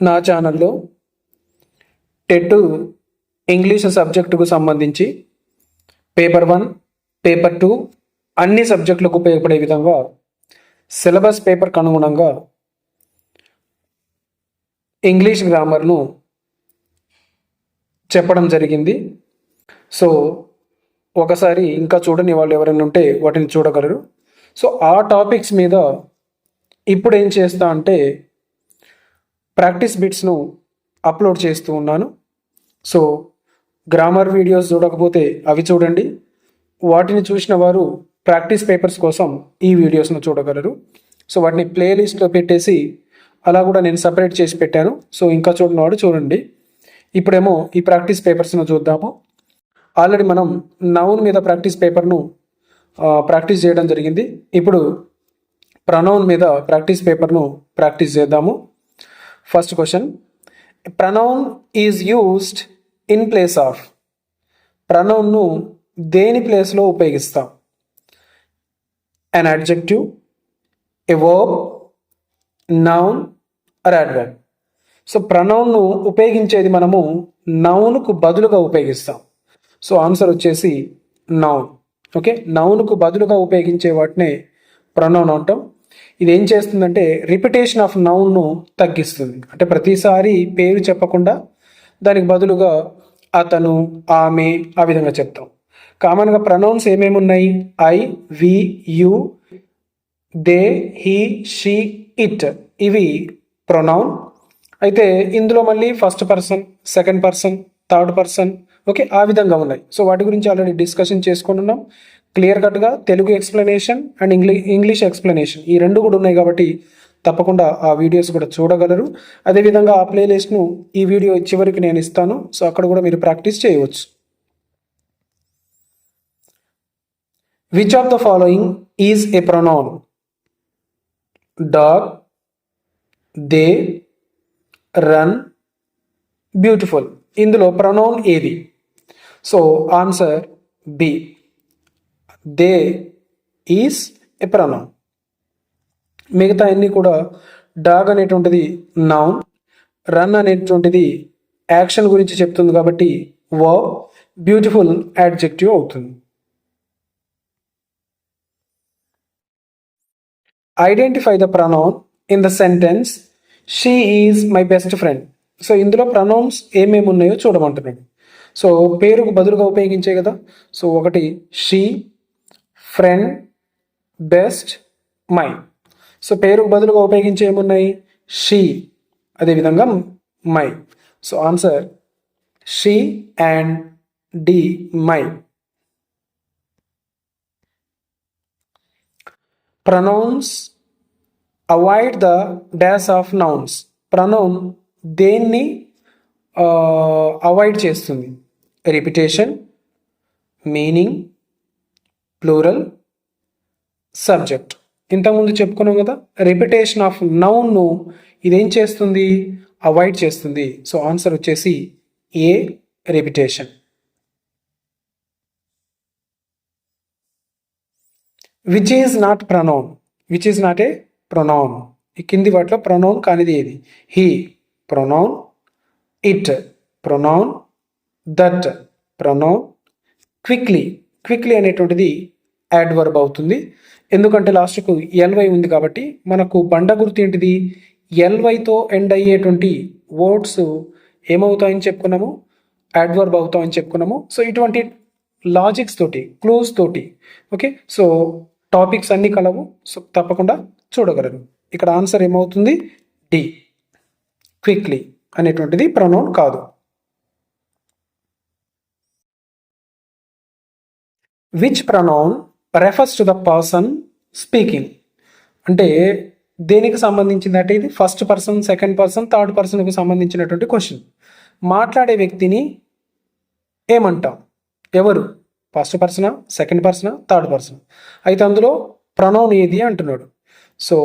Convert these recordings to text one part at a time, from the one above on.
నా ఛానల్లో TET English సబ్జెక్టుకు సంబంధించి పేపర్ వన్ పేపర్ టూ అన్ని సబ్జెక్టులకు ఉపయోగపడే విధంగా సిలబస్ పేపర్కి అనుగుణంగా ఇంగ్లీష్ గ్రామర్ను చెప్పడం జరిగింది. సో ఒకసారి ఇంకా చూడని వాళ్ళు ఎవరైనా ఉంటే వాటిని చూడగలరు. సో ఆ టాపిక్స్ మీద ఇప్పుడు ఏం చేస్తా అంటే ప్రాక్టీస్ బిట్స్ను అప్లోడ్ చేస్తూ ఉన్నాను. సో గ్రామర్ వీడియోస్ చూడకపోతే అవి చూడండి. వాటిని చూసిన వారు ప్రాక్టీస్ పేపర్స్ కోసం ఈ వీడియోస్ను చూడగలరు. సో వాటిని ప్లేలిస్ట్లో పెట్టేసి అలా కూడా నేను సపరేట్ చేసి పెట్టాను. సో ఇంకా చూడని వాడు చూడండి. ఇప్పుడేమో ఈ ప్రాక్టీస్ పేపర్స్ను చూద్దాము. ఆల్రెడీ మనం నౌన్ మీద ప్రాక్టీస్ పేపర్ను ప్రాక్టీస్ చేయడం జరిగింది. ఇప్పుడు ప్రనౌన్ మీద ప్రాక్టీస్ పేపర్ను ప్రాక్టీస్ చేద్దాము. First question pronoun is used in place of ప్రనౌన్ను దేని ప్లేస్లో ఉపయోగిస్తాం? An adjective a verb noun or adverb so ప్రనౌన్ను ఉపయోగించేది మనము నౌన్కు బదులుగా ఉపయోగిస్తాం. సో ఆన్సర్ వచ్చేసి నౌన్ ఓకే నౌన్కు బదులుగా ఉపయోగించే వాటినే ప్రొనౌన్ అంటాం. ఇది ఏం చేస్తుందంటే రిపిటేషన్ ఆఫ్ నౌన్ను తగ్గిస్తుంది. అంటే ప్రతిసారి పేరు చెప్పకుండా దానికి బదులుగా అతను ఆమె ఆ విధంగా చెప్తాం. కామన్గా ప్రొనౌన్స్ ఏమేమి ఉన్నాయి I we you they he she it ఇవి ప్రొనౌన్ అయితే ఇందులో మళ్ళీ first person second person third person okay ఆ విధంగా ఉన్నాయి. సో వాటి గురించి ఆల్రెడీ డిస్కషన్ చేసుకుంటున్నాం క్లియర్ కట్గా Telugu explanation and English English explanation ఈ రెండు కూడా ఉన్నాయి కాబట్టి తప్పకుండా ఆ వీడియోస్ కూడా చూడగలరు. అదేవిధంగా ఆ ప్లేలిస్ట్ను ఈ వీడియో చివరికి నేను ఇస్తాను. సో అక్కడ కూడా మీరు ప్రాక్టీస్ చేయవచ్చు. Which of the following is a pronoun dog they run beautiful ఇందులో ప్రొనౌన్ ఏది? So answer B they is a pronoun మిగతా అన్ని కూడా డాగ్ అనేటువంటిది నౌన్ రన్ అనేటువంటిది యాక్షన్ గురించి చెప్తుంది కాబట్టి వో బ్యూటిఫుల్ యాడ్జెక్టివ్ అవుతుంది. Identify the pronoun in the sentence she is my best friend so ఇందులో ప్రనౌన్స్ ఏమేమి ఉన్నాయో చూడమంటున్నాడు. సో పేరుకు బదులుగా ఉపయోగించే కదా. సో ఒకటి she friend best my so పేరుకు బదులుగా ఉపయోగించే ఏమున్నాయి? షీ అదేవిధంగా my so answer she and D my pronouns avoid the dash of nouns pronoun దేన్ని అవాయిడ్ చేస్తుంది. రిపిటేషన్ మీనింగ్ ప్లూరల్ సబ్జెక్ట్ ఇంతకుముందు చెప్పుకున్నాం కదా రిపిటేషన్ ఆఫ్ నౌన్ను ఇదేం చేస్తుంది? అవాయిడ్ చేస్తుంది. సో ఆన్సర్ వచ్చేసి a repetition which is not pronoun which is not a pronoun ఈ కింది వాటిలో ప్రొనౌన్ కానిది ఏది? He pronoun it pronoun that pronoun quickly quickly అనేటువంటిది యాడ్వర్బ్ అవుతుంది. ఎందుకంటే లాస్ట్కు ఎల్వై ఉంది కాబట్టి మనకు బండ గుర్తు ఏంటిది? ఎల్వైతో ఎండ్ అయ్యేటువంటి వర్డ్స్ ఏమవుతాయని చెప్పుకున్నాము? యాడ్వర్బ్ అవుతామని చెప్పుకున్నాము. సో ఇటువంటి లాజిక్స్ తోటి క్లోజ్ తోటి ఓకే? సో టాపిక్స్ అన్నీ కలవు. సో తప్పకుండా చూడగలరు. ఇక్కడ ఆన్సర్ ఏమవుతుంది? డి. క్విక్లీ అనేటువంటిది ప్రొనౌన్ కాదు. Which pronoun refers to the person speaking అంటే దేనికి సంబంధించింది అంటే ఇది first person second person third పర్సన్కి సంబంధించినటువంటి క్వశ్చన్ మాట్లాడే వ్యక్తిని ఏమంటాం? ఎవరు? ఫస్ట్ పర్సనా సెకండ్ పర్సనా థర్డ్ పర్సన్ అయితే అందులో ప్రనౌన్ ఏది అంటున్నాడు? So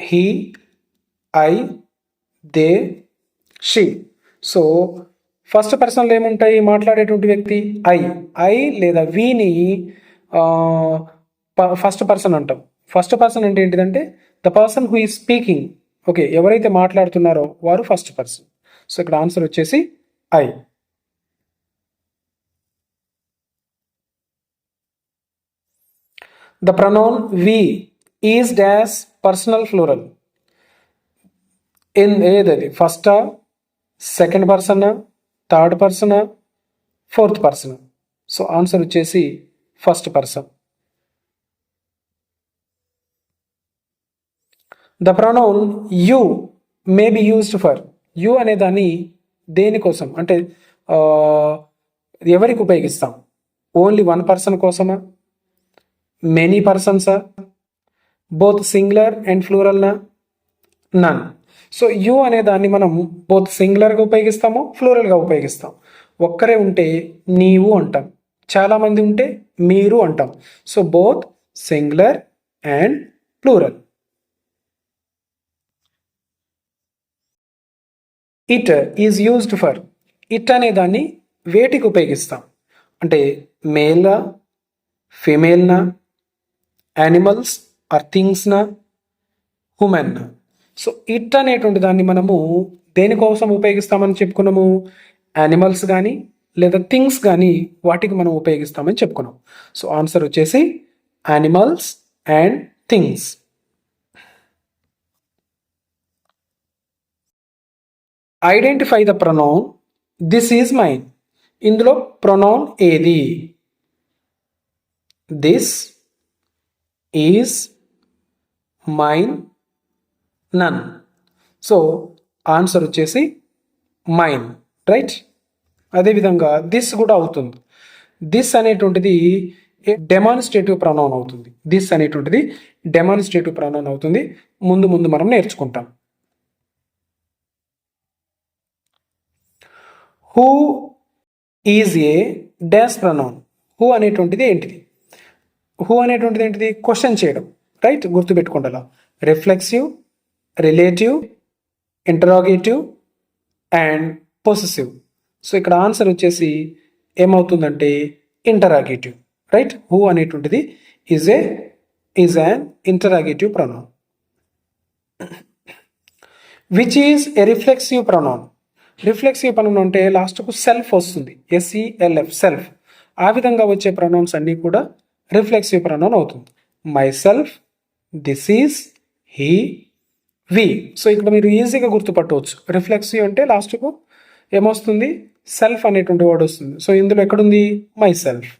he I they she so first పర్సన్లో ఏముంటాయి మాట్లాడేటువంటి వ్యక్తి ఐ ఐ లేదా విని ఫస్ట్ పర్సన్ అంటాం. ఫస్ట్ పర్సన్ అంటే ఏంటిదంటే the person who is speaking okay ఎవరైతే మాట్లాడుతున్నారో వారు ఫస్ట్ పర్సన్ సో ఇక్కడ ఆన్సర్ వచ్చేసి I the pronoun we is dash personal plural in ఏదది? ఫస్టా సెకండ్ పర్సనా థర్డ్ పర్సనా ఫోర్త్ పర్సన్. సో ఆన్సర్ వచ్చేసి first person. The pronoun you may be used for. You అనే దాన్ని దేనికోసం? అంటే ఎవరికి ఉపయోగిస్తాం? ఓన్లీ వన్ పర్సన్ కోసమా? మెనీ పర్సన్సా? బోత్ సింగులర్ అండ్ ఫ్లూరల్నా? నన్. సో యు అనే దాన్ని మనం బోత్ సింగులర్గా ఉపయోగిస్తాము ఫ్లోరల్గా ఉపయోగిస్తాం. ఒక్కరే ఉంటే నీవు అంటాం. చాలామంది ఉంటే మీరు అంటాం. So both singular and plural it is used for it అనే దాన్ని వేటికి ఉపయోగిస్తాం? అంటే మేల్నా ఫిమేల్నా యానిమల్స్ ఆర్ థింగ్స్నా హుమెన్నా సో ఇట్ అనేటువంటి దాన్ని మనము దేనికోసం ఉపయోగిస్తామని చెప్పుకున్నాము? యానిమల్స్ కానీ లేదా థింగ్స్ కానీ వాటికి మనం ఉపయోగిస్తామని చెప్పుకున్నాం. సో ఆన్సర్ వచ్చేసి animals and things identify the pronoun this is mine ఇందులో ప్రొనౌన్ ఏది? This is mine none so answer వచ్చేసి మైన్ రైట్ అదేవిధంగా దిస్ కూడా అవుతుంది. దిస్ అనేటువంటిది డెమాన్స్ట్రేటివ్ ప్రొనౌన్ అవుతుంది. దిస్ అనేటువంటిది డెమాన్స్ట్రేటివ్ ప్రొనౌన్ అవుతుంది. ముందు ముందు మనం నేర్చుకుంటాం. Who is a dash pronoun who అనేటువంటిది ఏంటిది? హూ అనేటువంటిది ఏంటిది? క్వశ్చన్ చేయడం. రైట్ గుర్తుపెట్టుకోండి అలా. Reflexive relative interrogative and possessive so ఇక్కడ ఆన్సర్ వచ్చేసి ఏమవుతుందంటే ఇంటరాగేటివ్ రైట్ హూ అనేటువంటిది is a is an interrogative pronoun which is a reflexive pronoun reflexive pronoun అంటే లాస్ట్కు సెల్ఫ్ వస్తుంది. ఎస్ఈఎల్ఎఫ్ సెల్ఫ్ ఆ విధంగా వచ్చే ప్రొనౌన్స్ అన్నీ కూడా రిఫ్లెక్సివ్ ప్రొనౌన్ అవుతుంది. Myself this is he we. So ఇక్కడ మీరు ఈజీగా గుర్తుపట్టవచ్చు. రిఫ్లెక్సివ్ అంటే లాస్ట్కు ఏమొస్తుంది? సెల్ఫ్ అనేటువంటి వర్డ్ వస్తుంది. సో ఇందులో ఎక్కడుంది? Myself.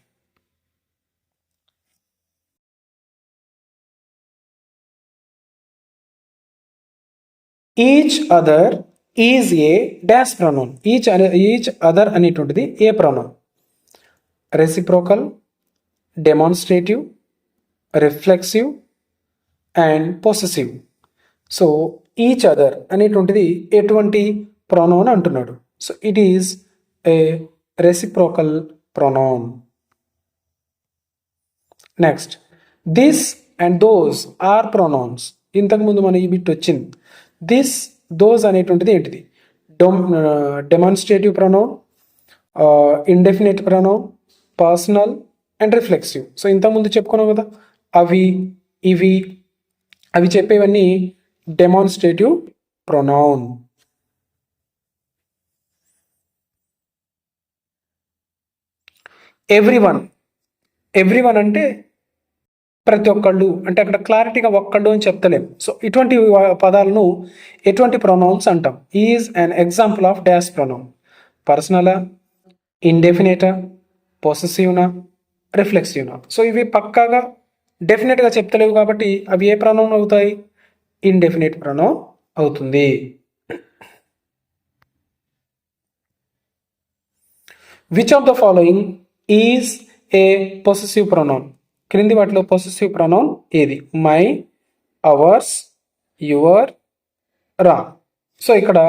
Each other is a dash pronoun. Each అనే ఈచ్ అదర్ అనేటువంటిది a pronoun? Reciprocal demonstrative reflexive and possessive. So each other అనేటువంటిది ఎటువంటి ప్రొనౌన్ అంటున్నాడు. So it is a reciprocal pronoun next this and those are pronouns ఇంతకుముందు మన ఈ bit వచ్చింది. This those అనేటువంటిది ఏంటిది? డొమ్ demonstrative pronoun indefinite pronoun personal and reflexive so ఇంతకుముందు చెప్పుకున్నాం కదా? అవి ఇవి అవి చెప్పేవన్నీ demonstrative pronoun everyone one one అంటే ప్రతి ఒక్కళ్ళు. అంటే అక్కడ క్లారిటీగా ఒక్కళ్ళు అని చెప్తలేం. సో ఇటువంటి పదాలను ఎటువంటి ప్రొనౌన్స్ అంటాం? Is an example of dash pronoun పర్సనలా ఇండెఫినేటా పొసెసివ్నా రిఫ్లెక్సివ్నా సో ఇవి పక్కాగా డెఫినెట్గా చెప్తలేవు కాబట్టి అవి ఏ ప్రొనౌన్ అవుతాయి? ఇండెఫినెట్ ప్రొనౌన్ అవుతుంది. Which of the following is a possessive pronoun క్రింది వాటిలో పొసెసివ్ ప్రొనౌన్ ఏది? మై అవర్స్ యువర్ రా సో ఇక్కడ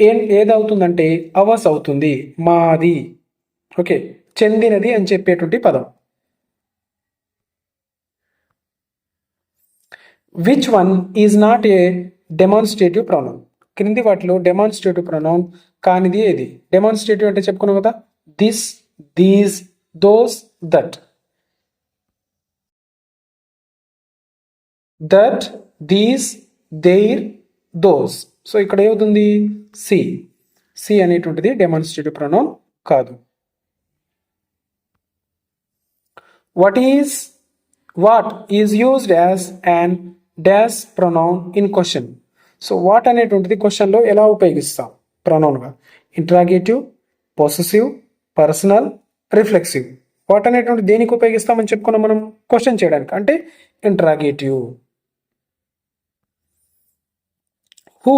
ఏం ఏదవుతుందంటే అవర్స్ అవుతుంది మాది. ఓకే చెందినది అని చెప్పేటువంటి పదం. Which one is not a demonstrative pronoun క్రింది వాటిలో డెమాన్స్ట్రేటివ్ ప్రొనౌన్ కానిది ఏది? డెమాన్స్ట్రేటివ్ అంటే చెప్పుకున్నాం కదా? This these those that that these there those so ఇక్కడ ఏమవుతుంది? సి సి అనేటువంటిది డెమాన్స్ట్రేటివ్ ప్రొనౌన్ కాదు. What is what is used as and dash pronoun in question so what అనేటువంటిది క్వశ్చన్లో ఎలా ఉపయోగిస్తాం? ప్రొనౌన్గా interrogative possessive personal reflexive what అనేటువంటి దేనికి ఉపయోగిస్తామని చెప్పుకున్నాం మనం? క్వశ్చన్ చేయడానికి. అంటే interrogative who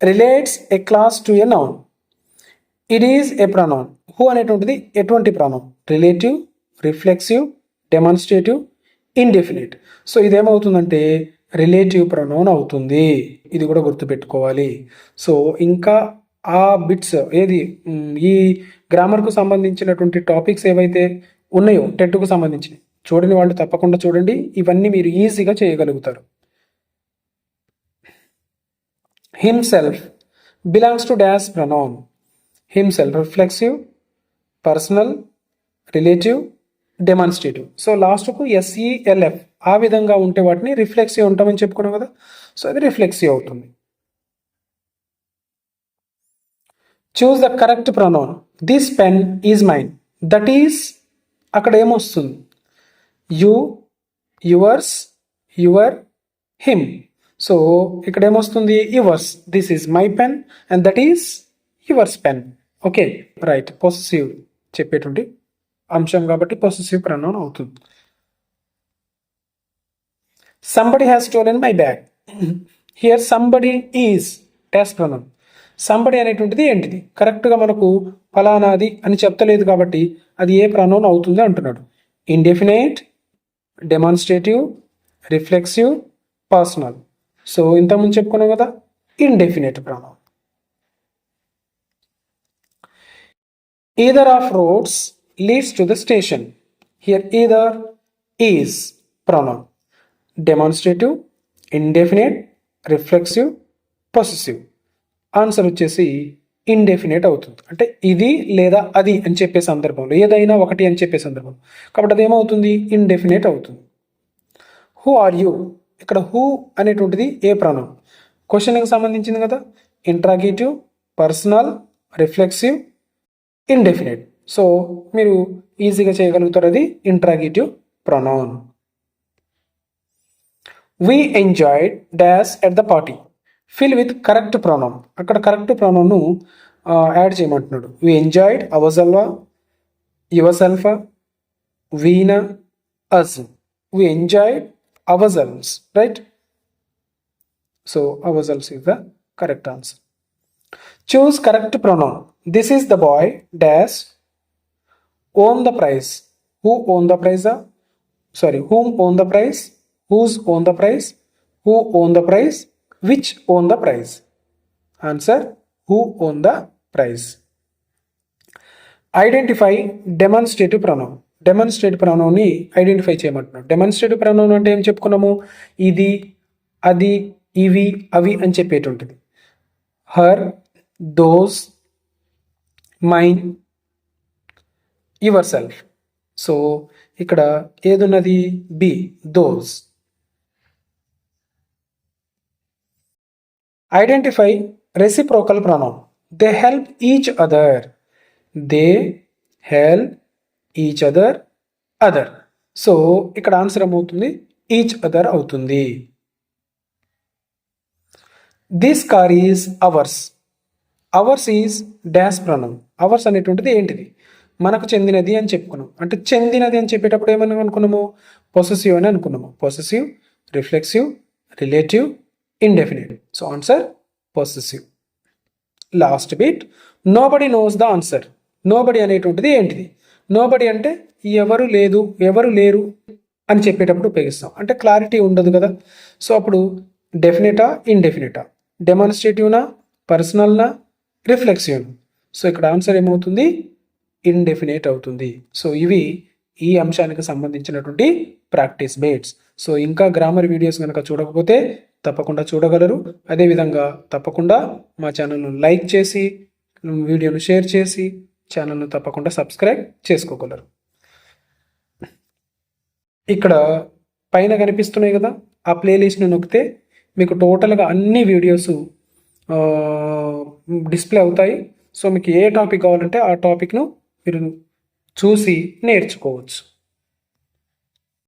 relates a clause to a noun it is a pronoun who అనేటువంటిది? ఎటువంటి pronoun relative reflexive demonstrative indefinite so ఇదేమవుతుందంటే relative pronoun అవుతుంది. ఇది కూడా గుర్తుపెట్టుకోవాలి. సో ఇంకా ఆ బిట్స్ ఏది? ఈ గ్రామర్కు సంబంధించినటువంటి టాపిక్స్ ఏవైతే ఉన్నాయో టెట్కు సంబంధించినవి చూడని వాళ్ళు తప్పకుండా చూడండి. ఇవన్నీ మీరు ఈజీగా చేయగలుగుతారు. Himself belongs to dash pronoun himself reflexive personal relative demonstrative so లాస్ట్కు ఎస్ఈఎల్ఎఫ్ ఆ విధంగా ఉంటే వాటిని రిఫ్లెక్సివ్ ఉంటామని చెప్పుకున్నాం కదా? సో అది రిఫ్లెక్సివ్ అవుతుంది. Choose the correct pronoun this pen is mine that is అక్కడ ఏమొస్తుంది? You yours your him so ఇక్కడ ఏమొస్తుంది? Yours this is my pen and that is yours pen okay right possessive చెప్పేటువంటి అంశం కాబట్టి పొసెసివ్ ప్రొనౌన్ అవుతుంది. Somebody has stolen my bag here somebody is test pronoun somebody అనేటువంటిది ఏంటిది? కరెక్ట్గా మనకు ఫలానాది అని చెప్తలేదు కాబట్టి అది ఏ ప్రొనౌన్ అవుతుంది అంటున్నాడు. Indefinite demonstrative reflexive personal so ఇంతకుముందు చెప్పుకున్నాం కదా indefinite pronoun either of roads leads to the station. Here either is pronoun. Demonstrative indefinite reflexive possessive. Answer వచ్చేసి ఇండెఫినేట్ అవుతుంది. అంటే ఇది లేదా అది అని చెప్పే సందర్భంలో ఏదైనా ఒకటి అని చెప్పే సందర్భం కాబట్టి అది ఏమవుతుంది? ఇండెఫినేట్ అవుతుంది. హూ ఆర్ యూ ఇక్కడ హూ అనేటువంటిది ఏ ప్రాణం క్వశ్చన్కి సంబంధించింది కదా. Interrogative personal reflexive indefinite so మీరు ఈజీగా చేయగలుగుతారు అది interrogative pronoun we enjoyed dash at the party fill with correct pronoun అక్కడ కరెక్ట్ ప్రొనౌన్ను యాడ్ చేయమంటున్నాడు. వి ఎంజాయ్డ్ అవజల్వా యువర్ వీనా అజ్ we enjoyed ourselves right so ourselves is the correct answer choose correct pronoun this is the boy dash own the prize who own the prize uh, sorry whom own the prize whose own the prize who own the prize which own the prize answer who own the prize identify demonstrative pronoun demonstrative ప్రొనౌన్ని identify చేయమంటున్నాం demonstrative pronoun అంటే ఏం చెప్పుకున్నాము ఇది అది ఇవి అవి అని చెప్పేటువంటిది her those mine yourself so ఇక్కడ ఏదున్నది? B those. Identify reciprocal pronoun. They help each other. They help each other other. So ఇక్కడ ఆన్సర్ ఏమవుతుంది? ఈచ్ అదర్ అవుతుంది. This car is ours ours is dance pronoun ours అనేటువంటిది ఏంటిది? మనకు చెందినది అని చెప్పుకున్నాం. అంటే చెందినది అని చెప్పేటప్పుడు ఏమని అనుకున్నాము? పొసెసివ్ అని అనుకున్నాము. Possessive reflexive relative indefinite so answer possessive last bit nobody knows the answer nobody అనేటువంటిది ఏంటిది? నోబడి అంటే ఎవరు లేదు ఎవరు లేరు అని చెప్పేటప్పుడు ఉపయోగిస్తాం. అంటే క్లారిటీ ఉండదు కదా. సో అప్పుడు డెఫినెటా ఇండెఫినెటా డెమాన్స్ట్రేటివ్నా పర్సనల్నా రిఫ్లెక్సివ్నా సో ఇక్కడ ఆన్సర్ ఏమవుతుంది? ఇండెఫినేట్ అవుతుంది. సో ఇవి ఈ అంశానికి సంబంధించినటువంటి ప్రాక్టీస్ బేట్స్ సో ఇంకా గ్రామర్ వీడియోస్ కనుక చూడకపోతే తప్పకుండా చూడగలరు. అదేవిధంగా తప్పకుండా మా ఛానల్ను లైక్ చేసి వీడియోను షేర్ చేసి ఛానల్ను తప్పకుండా సబ్స్క్రైబ్ చేసుకోగలరు. ఇక్కడ పైన కనిపిస్తున్నాయి కదా ఆ ప్లేలిస్ట్ను నొక్కితే మీకు టోటల్గా అన్ని వీడియోస్ డిస్ప్లే అవుతాయి. సో మీకు ఏ టాపిక్ కావాలంటే ఆ టాపిక్ను మీరు చూసి నేర్చుకోవచ్చు.